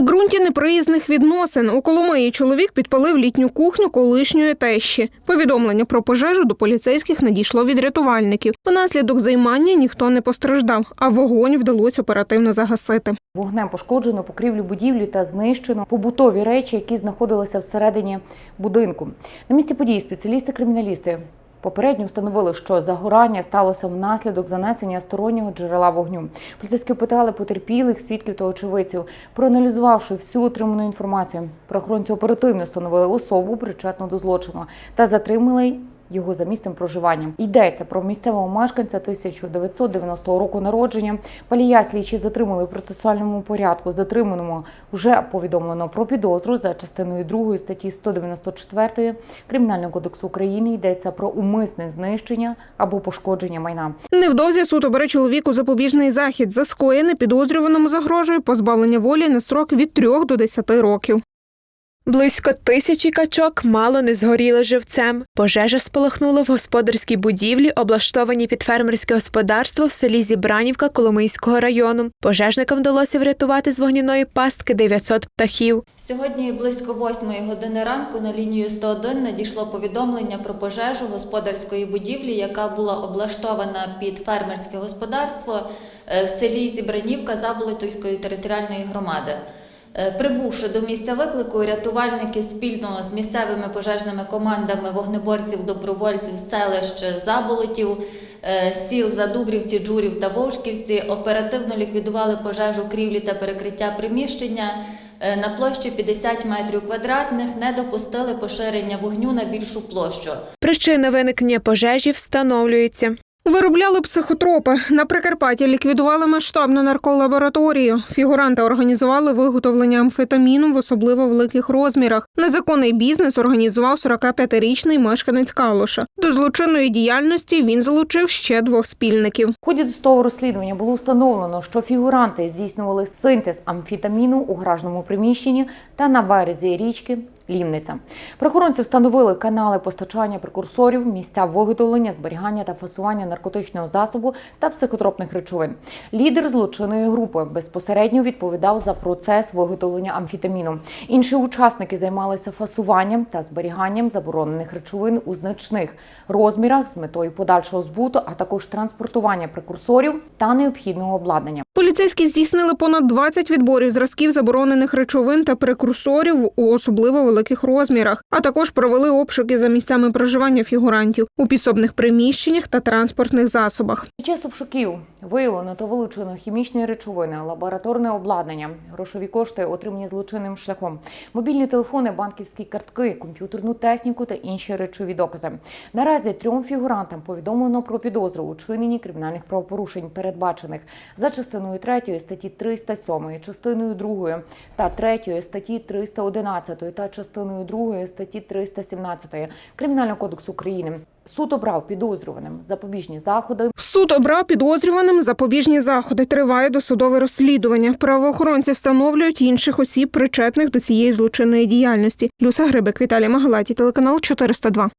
Ґрунті неприязних відносин у Коломиї чоловік підпалив літню кухню колишньої тещі. Повідомлення про пожежу до поліцейських надійшло від рятувальників. Внаслідок займання ніхто не постраждав, а вогонь вдалося оперативно загасити. Вогнем пошкоджено покрівлю будівлі та знищено побутові речі, які знаходилися всередині будинку. На місці події спеціалісти-криміналісти попередньо встановили, що загорання сталося внаслідок занесення стороннього джерела вогню. Поліцейські опитали потерпілих, свідків та очевидців. Проаналізувавши всю отриману інформацію, правоохоронці оперативно встановили особу, причетну до злочину, та затримали його за місцем проживання. Йдеться про місцевого мешканця 1990 року народження. Палія слідчі затримали в процесуальному порядку. Затриманому вже повідомлено про підозру за частиною 2 статті 194 Кримінального кодексу України. Йдеться про умисне знищення або пошкодження майна. Невдовзі суд обере чоловіку запобіжний захід. За скоєне підозрюваному загрожує позбавлення волі на строк від 3 до 10 років. Близько тисячі качок мало не згоріли живцем. Пожежа спалахнула в господарській будівлі, облаштованій під фермерське господарство в селі Зібранівка Коломийського району. Пожежникам вдалося врятувати з вогняної пастки 900 птахів. Сьогодні близько 8 години ранку на лінію 101 надійшло повідомлення про пожежу господарської будівлі, яка була облаштована під фермерське господарство е, в селі Зібранівка Заболотівської територіальної громади. Е, Прибувши до місця виклику, рятувальники спільно з місцевими пожежними командами вогнеборців, добровольців селищ Заболотів, е, сіл Задубрівці, Джурів та Вовшківці оперативно ліквідували пожежу крівлі та перекриття приміщення. Е, На площі 50 метрів квадратних не допустили поширення вогню на більшу площу. Причина виникнення пожежі встановлюється. Виробляли психотропи. На Прикарпатті ліквідували масштабну нарколабораторію. Фігуранти організували виготовлення амфетаміну в особливо великих розмірах. Незаконний бізнес організував 45-річний мешканець Калуша. До злочинної діяльності він залучив ще двох спільників. В ході досудового розслідування було встановлено, що фігуранти здійснювали синтез амфітаміну у гаражному приміщенні та на березі річки Лімниця. Правоохоронці встановили канали постачання прекурсорів, місця виготовлення, зберігання та фасування наркотичного засобу та психотропних речовин. Лідер злочинної групи безпосередньо відповідав за процес виготовлення амфітаміну. Інші учасники займалися фасуванням та зберіганням заборонених речовин у значних розмірах з метою подальшого збуту, а також транспортування прекурсорів та необхідного обладнання. Поліцейські здійснили понад 20 відборів зразків заборонених речовин та прекурсорів у особливо великих розмірах, а також провели обшуки за місцями проживання фігурантів у підсобних приміщеннях та транспортних засобах. Під час обшуків виявлено та вилучено хімічні речовини, лабораторне обладнання, грошові кошти, отримані злочинним шляхом, мобільні телефони, банківські картки, комп'ютерну техніку та інші речові докази. Наразі трьом фігурантам повідомлено про підозру у чиненні кримінальних правопорушень, передбачених за частиною 3 статті 307, частиною 2 та 3 статті 311 та частиною 2 статті 317 Кримінального кодексу України. Суд обрав підозрюваним запобіжні заходи Суд обрав підозрюваним запобіжні заходи. Триває досудове розслідування. Правоохоронці встановлюють інших осіб, причетних до цієї злочинної діяльності. Люса Грибик, Віталій Магалаті, телеканал 402.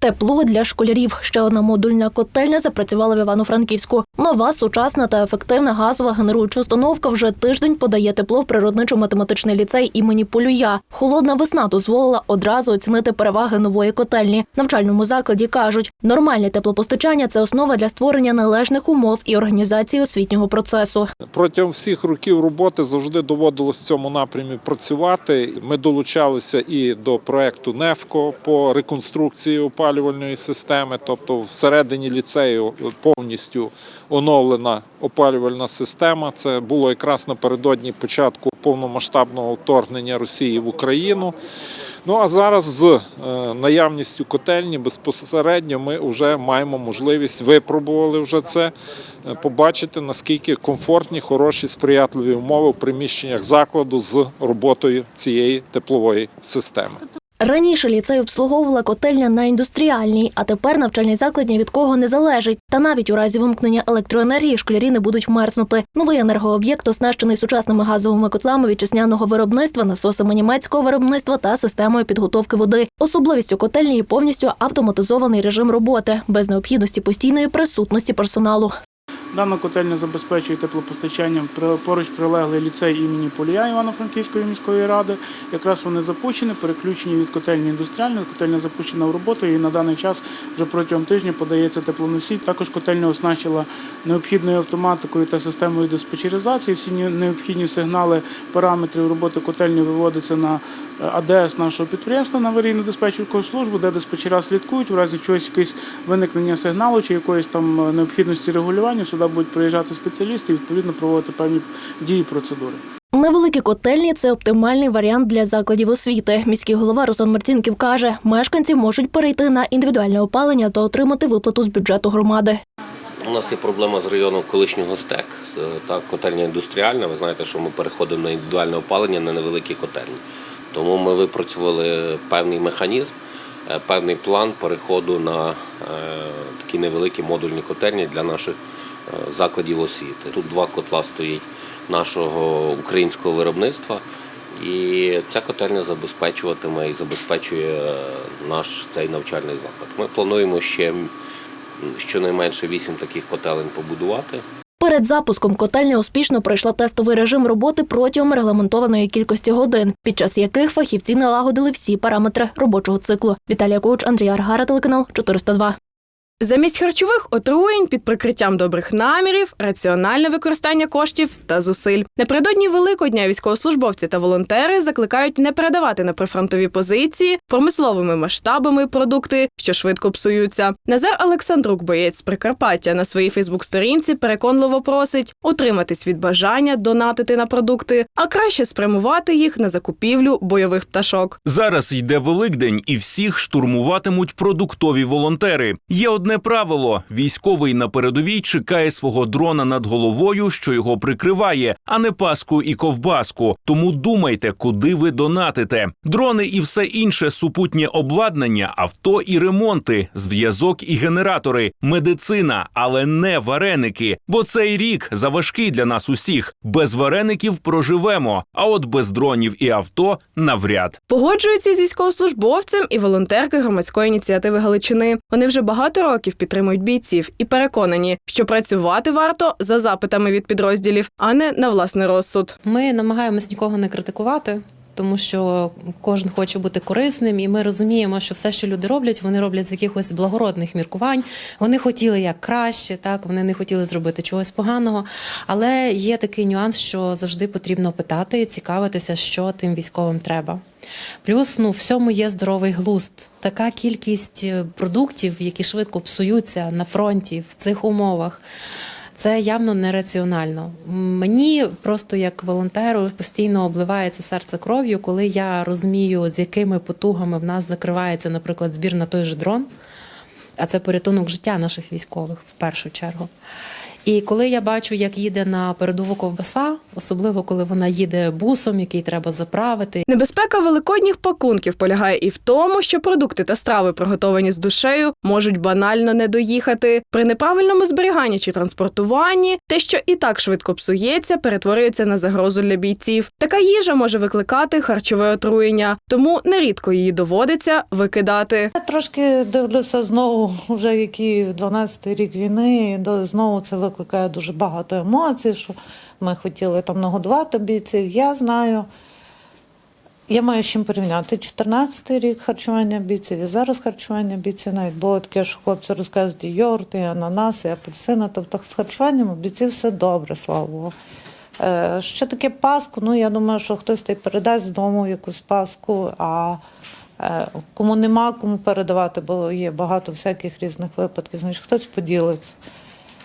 Тепло для школярів. Ще одна модульна котельня запрацювала в Івано-Франківську. Нова, сучасна та ефективна газова генеруюча установка вже тиждень подає тепло в природничо-математичний ліцей імені Полюя. Холодна весна дозволила одразу оцінити переваги нової котельні. Навчальному закладі кажуть, нормальне теплопостачання це основа для створення належних умов і організації освітнього процесу. Протягом всіх років роботи завжди доводилось в цьому напрямі працювати. Ми долучалися і до проекту НЕФКО по реконструкції опалювальної системи, тобто всередині ліцею повністю оновлена опалювальна система. Це було якраз напередодні початку повномасштабного вторгнення Росії в Україну. Ну а зараз з е, наявністю котельні безпосередньо ми вже маємо можливість випробували вже це, е, побачити наскільки комфортні, хороші, сприятливі умови в приміщеннях закладу з роботою цієї теплової системи. Раніше ліцей обслуговувала котельня на індустріальній, а тепер навчальний заклад ні від кого не залежить. Та навіть у разі вимкнення електроенергії школярі не будуть мерзнути. Новий енергооб'єкт оснащений сучасними газовими котлами вітчизняного виробництва, насосами німецького виробництва та системою підготовки води. Особливістю котельні є повністю автоматизований режим роботи без необхідності постійної присутності персоналу. Дана котельня забезпечує теплопостачанням поруч прилеглий ліцей імені Полія Івано-Франківської міської ради. Якраз вони запущені, переключені від котельні індустріальної. Котельня запущена в роботу і на даний час вже протягом тижня подається теплоносій. Також котельня оснащила необхідною автоматикою та системою диспетчеризації. Всі необхідні сигнали параметрів роботи котельні виводяться на е, АДС нашого підприємства на аварійну диспетчерську службу, де диспетчера слідкують в разі чогось якесь виникнення сигналу чи якоїсь там е, необхідності регулювання. Сюди будуть приїжджати спеціалісти і відповідно проводити певні дії процедури. Невеликі котельні це оптимальний варіант для закладів освіти. Міський голова Руслан Марцінків каже, мешканці можуть перейти на індивідуальне опалення та отримати виплату з бюджету громади. У нас є проблема з району колишнього СТЕК, е, та котельня індустріальна. Ви знаєте, що ми переходимо на індивідуальне опалення на невеликі котельні. Тому ми випрацювали певний механізм, е, певний план переходу на е, такі невеликі модульні котельні для наших закладів освіти. Тут два котла стоїть нашого українського виробництва. І ця котельня забезпечуватиме і забезпечує е, наш цей навчальний заклад. Ми плануємо ще щонайменше вісім таких котелень побудувати. Перед запуском котельня успішно пройшла тестовий режим роботи протягом регламентованої кількості годин, під час яких фахівці налагодили всі параметри робочого циклу. Віталія Коуч, Андрій Аргара, телеканал 402. Замість харчових отруєнь під прикриттям добрих намірів, раціональне використання коштів та зусиль. Напередодні Великодня військовослужбовці та волонтери закликають не передавати на прифронтові позиції промисловими масштабами продукти, що швидко псуються. Назар Олександрук, боєць Прикарпаття, на своїй Фейсбук-сторінці переконливо просить утриматись від бажання донатити на продукти, а краще спрямувати їх на закупівлю бойових пташок. Зараз йде Великдень, і всіх штурмуватимуть продуктові волонтери. Є одне правило: військовий на передовій чекає свого дрона над головою, що його прикриває, а не паску і ковбаску. Тому думайте, куди ви донатите. Дрони і все інше супутнє обладнання, авто і ремонти, зв'язок і генератори, медицина, але не вареники. Бо цей рік заважкий для нас усіх. Без вареників проживемо, а от без дронів і авто навряд. Погоджуються із військовослужбовцем і волонтерки громадської ініціативи Галичини. Вони вже багато років підтримують бійців і переконані, що працювати варто за запитами від підрозділів, а не на власний розсуд. Ми намагаємось нікого не критикувати. Тому що кожен хоче бути корисним, і ми розуміємо, що все, що люди роблять, вони роблять з якихось благородних міркувань. Вони хотіли як краще, так вони не хотіли зробити чогось поганого. Але є такий нюанс, що завжди потрібно питати і цікавитися, що тим військовим треба. Плюс ну всьому є здоровий глузд. Така кількість е, продуктів, які швидко псуються на фронті в цих умовах. Це явно нераціонально. Мені просто як волонтеру постійно обливається серце кров'ю, коли я розумію, з якими потугами в нас закривається, наприклад, збір на той же дрон, а це порятунок життя наших військових в першу чергу. І коли я бачу, як їде на передову ковбаса, особливо коли вона їде бусом, який треба заправити, Небезпека великодніх пакунків полягає і в тому, що продукти та страви, приготовані з душею, можуть банально не доїхати. При неправильному зберіганні чи транспортуванні те, що і так швидко псується, перетворюється на загрозу для бійців. Така їжа може викликати харчове отруєння, тому нерідко її доводиться викидати. Я трошки дивлюся знову, вже який 12-й рік війни, до- знову це викликає дуже багато емоцій, що ми хотіли там нагодувати бійців. Я знаю, я маю з чим порівняти. 14-й рік харчування бійців і зараз харчування бійців. Навіть було таке, що хлопці розказують і йогурт, і ананаси, і апельсини. Тобто з харчуванням бійців все добре, слава Богу. Е, Що таке паску? Ну, я думаю, що хтось та передасть з дому якусь паску, а е, кому нема, кому передавати, бо є багато всяких різних випадків, значить хтось поділиться.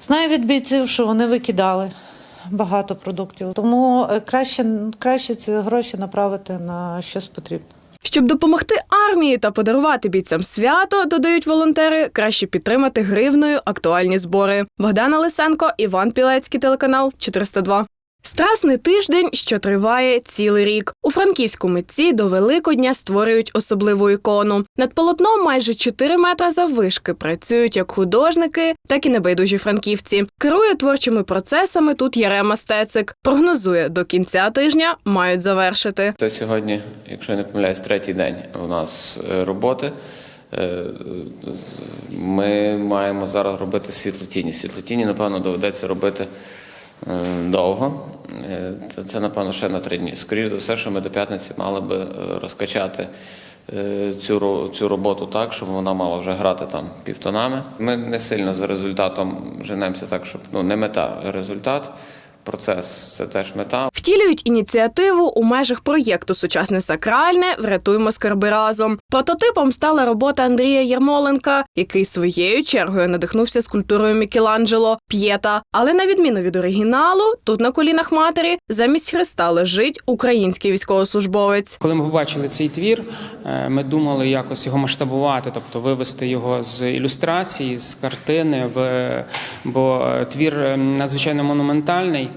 Знаю від бійців, що вони викидали багато продуктів. Тому е, краще, краще ці гроші направити на щось потрібне. Щоб допомогти армії та подарувати бійцям свято, додають волонтери, краще підтримати гривною актуальні збори. Богдана Лисенко, Іван Пілецький, телеканал 402. Страсний тиждень, що триває цілий рік. У франківську митці до Великодня створюють особливу ікону. Над полотном майже 4 метри заввишки працюють як художники, так і небайдужі франківці. Керує творчими процесами тут Ярема Стецик. Прогнозує, до кінця тижня мають завершити. Це сьогодні, якщо я не помиляюсь, третій день у нас е, роботи. Е, Ми маємо зараз робити світлотіні. Світлотіні, напевно, доведеться робити довго. Е, Це, напевно, ще на три дні. Скоріше за все, що ми до п'ятниці мали би е, розкачати е, цю, цю роботу так, щоб вона мала вже грати там півтонами. Ми не сильно за результатом женемося так, щоб ну, не мета, а результат. Процес це теж мета. Втілюють ініціативу у межах проєкту Сучасне сакральне Врятуймо скарби разом. Прототипом стала робота Андрія Єрмоленка, який своєю чергою надихнувся скульптурою Мікеланджело П'єта. Але на відміну від оригіналу, тут на колінах матері замість хреста лежить український військовослужбовець. Коли ми побачили цей твір, е, ми думали якось його масштабувати, тобто вивести його з ілюстрації, з картини, в бо е, твір е, надзвичайно монументальний.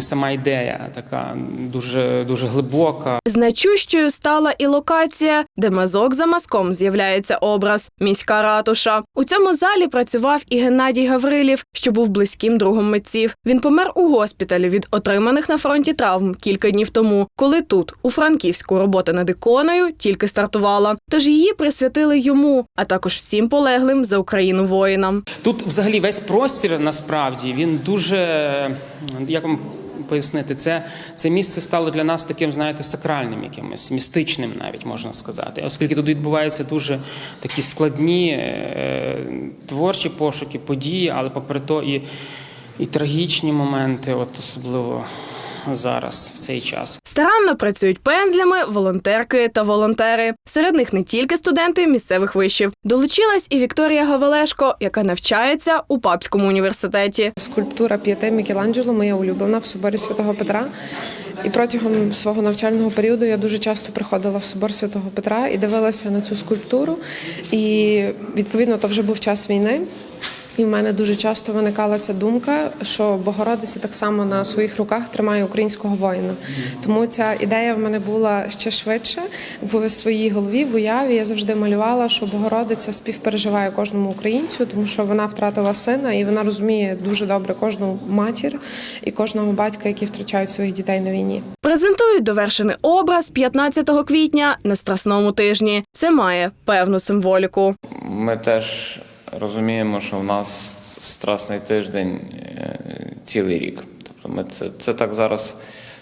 Сама ідея така дуже дуже глибока. Значущою стала і локація, де мазок за мазком з'являється образ міська ратуша. У цьому залі працював і Геннадій Гаврилів, що був близьким другом митців. Він помер у госпіталі від отриманих на фронті травм кілька днів тому, коли тут, у Франківську, робота над іконою тільки стартувала. Тож її присвятили йому, а також всім полеглим за Україну воїнам. Тут взагалі весь простір насправді він дуже як вам пояснити, це, це місце стало для нас таким, знаєте, сакральним якимось, містичним, навіть можна сказати, оскільки тут відбуваються дуже такі складні е, творчі пошуки, події, але попри то і, і трагічні моменти, от особливо зараз в цей час. Старанно працюють пензлями, волонтерки та волонтери. Серед них не тільки студенти місцевих вишів. Долучилась і Вікторія Гавелешко, яка навчається у Папському університеті. Скульптура п'яти Мікеланджело моя улюблена в соборі Святого Петра. І протягом свого навчального періоду я дуже часто приходила в собор Святого Петра і дивилася на цю скульптуру. І відповідно то вже був час війни. І в мене дуже часто виникала ця думка, що Богородиця так само на своїх руках тримає українського воїна. Тому ця ідея в мене була ще швидше в своїй голові, в уяві. Я завжди малювала, що Богородиця співпереживає кожному українцю, тому що вона втратила сина, і вона розуміє дуже добре кожну матір і кожного батька, які втрачають своїх дітей на війні. Презентують довершений образ 15 квітня на страсному тижні. Це має певну символіку. Ми теж розуміємо, що в нас страсний тиждень е, цілий рік. Тобто ми це, це так зараз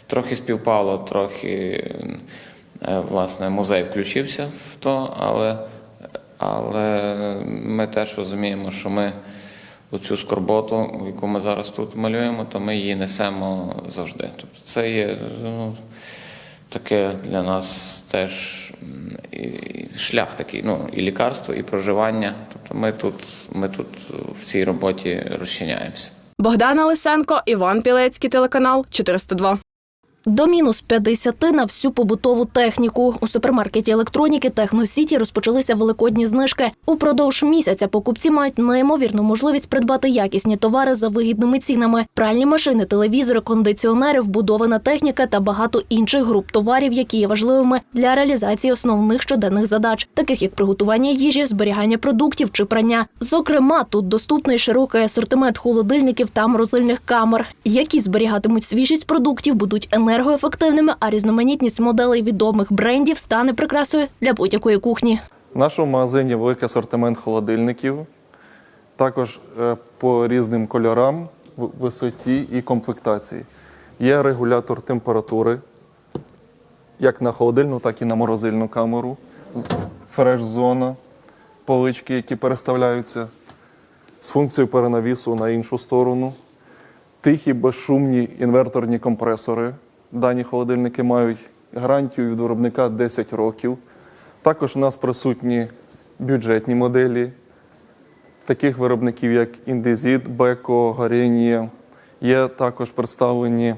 трохи співпало, трохи е, власне музей включився в то, але, але ми теж розуміємо, що ми оцю скорботу, яку ми зараз тут малюємо, то ми її несемо завжди. Тобто це є ну, таке для нас теж шлях такий, ну і лікарство, і проживання. Тобто ми тут, ми тут в цій роботі розчиняємося. Богдана Лисенко, Іван Пілецький, телеканал 402. До мінус 50 на всю побутову техніку. У супермаркеті електроніки Техносіті розпочалися великодні знижки. Упродовж місяця покупці мають неймовірну можливість придбати якісні товари за вигідними цінами: пральні машини, телевізори, кондиціонери, вбудована техніка та багато інших груп товарів, які є важливими для реалізації основних щоденних задач, таких як приготування їжі, зберігання продуктів чи прання. Зокрема, тут доступний широкий асортимент холодильників та морозильних камер, які зберігатимуть свіжість продуктів, будуть енергоефективними, а різноманітність моделей відомих брендів стане прикрасою для будь-якої кухні. В нашому магазині великий асортимент холодильників, також е, по різним кольорам, висоті і комплектації. Є регулятор температури, як на холодильну, так і на морозильну камеру, фреш-зона, полички, які переставляються з функцією перенавісу на іншу сторону, тихі, безшумні інверторні компресори. Дані холодильники мають гарантію від виробника 10 років. Також у нас присутні бюджетні моделі таких виробників, як Індезіт, Беко, Гаренія. Є також представлені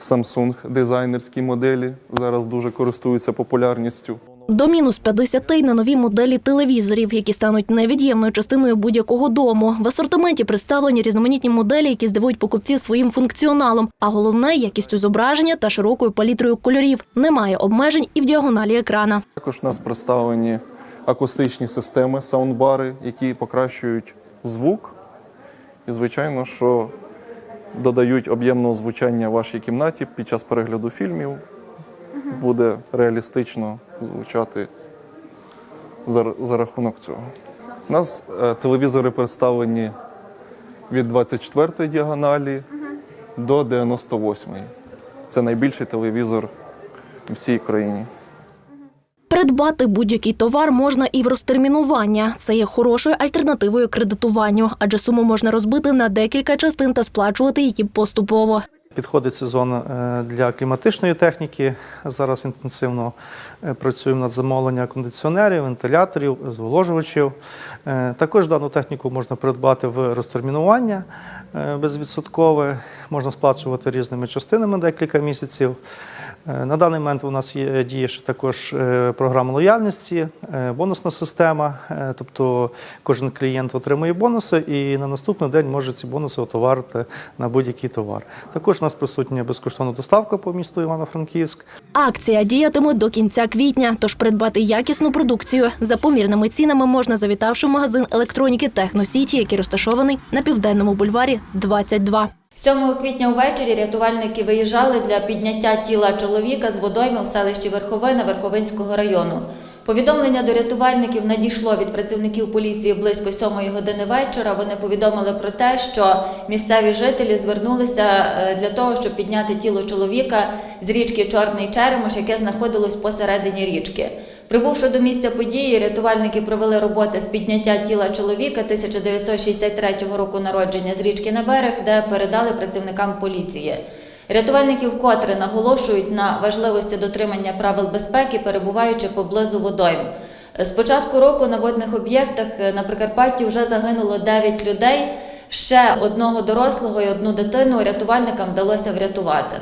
Samsung дизайнерські моделі. Зараз дуже користуються популярністю. До мінус 50 на нові моделі телевізорів, які стануть невід'ємною частиною будь-якого дому. В асортименті представлені різноманітні моделі, які здивують покупців своїм функціоналом, а головне якістю зображення та широкою палітрою кольорів. Немає обмежень і в діагоналі екрана. Також у нас представлені акустичні системи, саундбари, які покращують звук. І, звичайно, що додають об'ємного звучання вашій кімнаті під час перегляду фільмів. Буде реалістично звучати за, за рахунок цього. У нас е, телевізори представлені від 24 діагоналі до 98. Це найбільший телевізор у всій країні. Придбати будь-який товар можна і в розтермінування. Це є хорошою альтернативою кредитуванню, адже суму можна розбити на декілька частин та сплачувати її поступово. Підходить сезон е, для кліматичної техніки. Зараз інтенсивно е, працюємо над замовлення кондиціонерів, вентиляторів, зволожувачів. Е, Також дану техніку можна придбати в розтермінування безвідсоткове, можна сплачувати різними частинами декілька місяців. Е, На даний момент у нас є діє ще також е, програма лояльності, е, бонусна система. Е, Тобто кожен клієнт отримує бонуси і на наступний день може ці бонуси отоварити на будь-який товар. Також у нас присутня безкоштовна доставка по місту Івано-Франківськ. Акція діятиме до кінця квітня, тож придбати якісну продукцію за помірними цінами можна завітавши в магазин електроніки Техносіті, який розташований на південному бульварі 22. 7 квітня ввечері рятувальники виїжджали для підняття тіла чоловіка з водойми у селищі Верховина Верховинського району. Повідомлення до рятувальників надійшло від працівників поліції близько 7 години вечора. Вони повідомили про те, що місцеві жителі звернулися е, для того, щоб підняти тіло чоловіка з річки Чорний Черемош, яке знаходилось посередині річки. Прибувши до місця події, рятувальники провели роботи з підняття тіла чоловіка 1963 року народження з річки на берег, де передали працівникам поліції. Рятувальники вкотре наголошують на важливості дотримання правил безпеки, перебуваючи поблизу водойм. З початку року на водних об'єктах на Прикарпатті вже загинуло 9 людей. Ще одного дорослого і одну дитину рятувальникам вдалося врятувати.